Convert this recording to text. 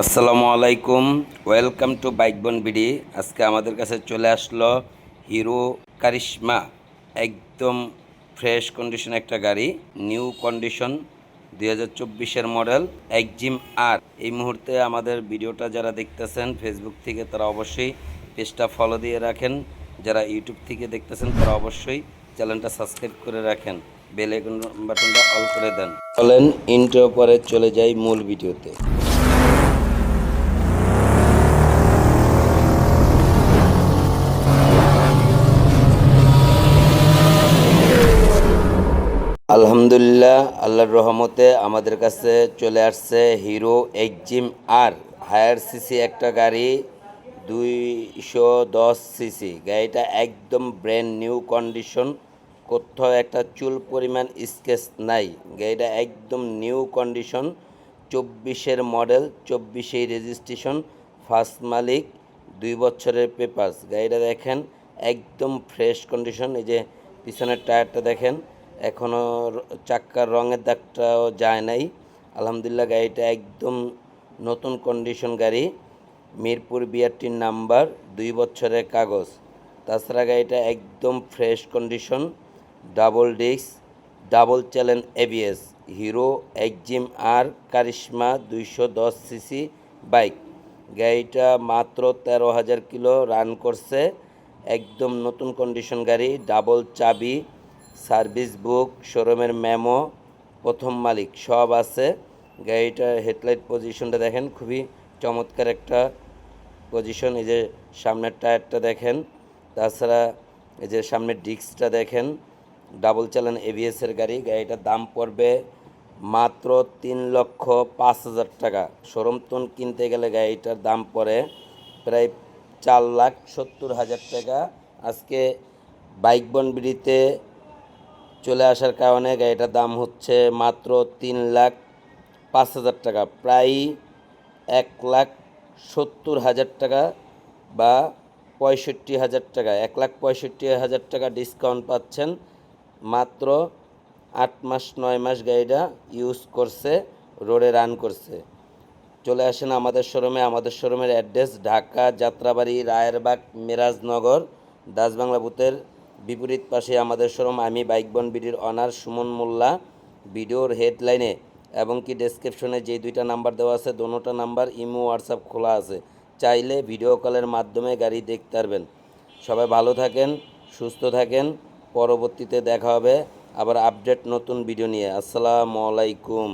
আসসালামু আলাইকুম। Welcome to bike bon BD আজকে আমাদের কাছে চলে আসলো হিরো কারিশমা একদম ফ্রেশ কন্ডিশন একটা গাড়ি। নিউ কন্ডিশন দুই হাজার চব্বিশের মডেল একজিম আর এই মুহূর্তে আমাদের ভিডিওটা যারা দেখতেছেন ফেসবুক থেকে তারা অবশ্যই পেজটা ফলো দিয়ে রাখেন। যারা ইউটিউব থেকে দেখতেছেন, তারা অবশ্যই চ্যানেলটা সাবস্ক্রাইব করে রাখেন। বেল আইকন বাটনটা অল করে দেন। চলেন ইন্টার পরে চলে যাই মূল ভিডিওতে। আলহামদুলিল্লাহ, আল্লাহর রহমতে আমাদের কাছে চলে আসছে Hero XM R higher CC একটা গাড়ি, দুইশো দশ সিসি। গাড়িটা একদম ব্র্যান্ড নিউ কন্ডিশন কোথাও একটা চুল পরিমাণ স্কেচ নাই। গাড়িটা একদম নিউ কন্ডিশন চব্বিশের মডেল চব্বিশে রেজিস্ট্রেশন ফার্স্ট মালিক, দুই বছরের পেপার্স গাড়িটা দেখেন, একদম ফ্রেশ কন্ডিশন এই যে পিছনের টায়ারটা দেখেন এখনও চাক্কার রঙের দাগটাও যায় নাই। আলহামদুলিল্লাহ, গাড়িটা একদম নতুন কন্ডিশন গাড়ি। মিরপুর বিআরটির নাম্বার, দুই বছরের কাগজ। তাছাড়া গাড়িটা একদম fresh condition double disc double চ্যালেন ABS Hero XM R Karizma দুইশো দশ সিসি বাইক গাড়িটা মাত্র তেরো হাজার কিলো রান করছে। একদম নতুন কন্ডিশন গাড়ি ডাবল চাবি সার্ভিস বুক, শোরুমের মেমো, প্রথম মালিক, সব আছে। গাড়িটার হেডলাইট পজিশনটা দেখেন, খুবই চমৎকার একটা পজিশন। এই যে সামনের টায়ারটা দেখেন, তাছাড়া এই যে সামনের ডিস্কটা দেখেন, ডাবল চালান এভিএসের গাড়ি। গাড়িটার দাম পড়বে মাত্র তিন লক্ষ পাঁচ হাজার টাকা। শোরুম তুন কিনতে গেলে গাড়িটার দাম পড়ে প্রায় চার লাখ সত্তর হাজার টাকা। আজকে বাইক বনবিড়িতে চলে আসার কারণে গাড়িটার দাম হচ্ছে মাত্র তিন লাখ পাঁচ হাজার টাকা। প্রায় এক লাখ সত্তর হাজার টাকা বা পঁয়ষট্টি হাজার টাকা। এক লাখ পঁয়ষট্টি হাজার টাকা ডিসকাউন্ট পাচ্ছেন মাত্র আট মাস, নয় মাস গাড়িটা ইউজ করছে রোডে রান করছে। চলে আসেন আমাদের শোরুমে আমাদের শোরুমের অ্যাড্রেস ঢাকা, যাত্রাবাড়ি, রায়েরবাগ, মিরাজনগর দাসবাংলা বুথের বিপরীত পাশে আমাদের শোরুম আমি বাইক বন বিডির অনার সুমন মোল্লা। ভিডিওর হেডলাইনে এবং কি ডেসক্রিপশনে যে দুইটা নাম্বার দেওয়া আছে, দোনোটা নাম্বার ইমো হোয়াটসঅ্যাপ খোলা আছে। চাইলে ভিডিও কলের মাধ্যমে গাড়ি দেখতে পারবেন। সবাই ভালো থাকেন, সুস্থ থাকেন। পরবর্তীতে দেখা হবে। আবার আপডেট নতুন ভিডিও নিয়ে। আসসালামু আলাইকুম।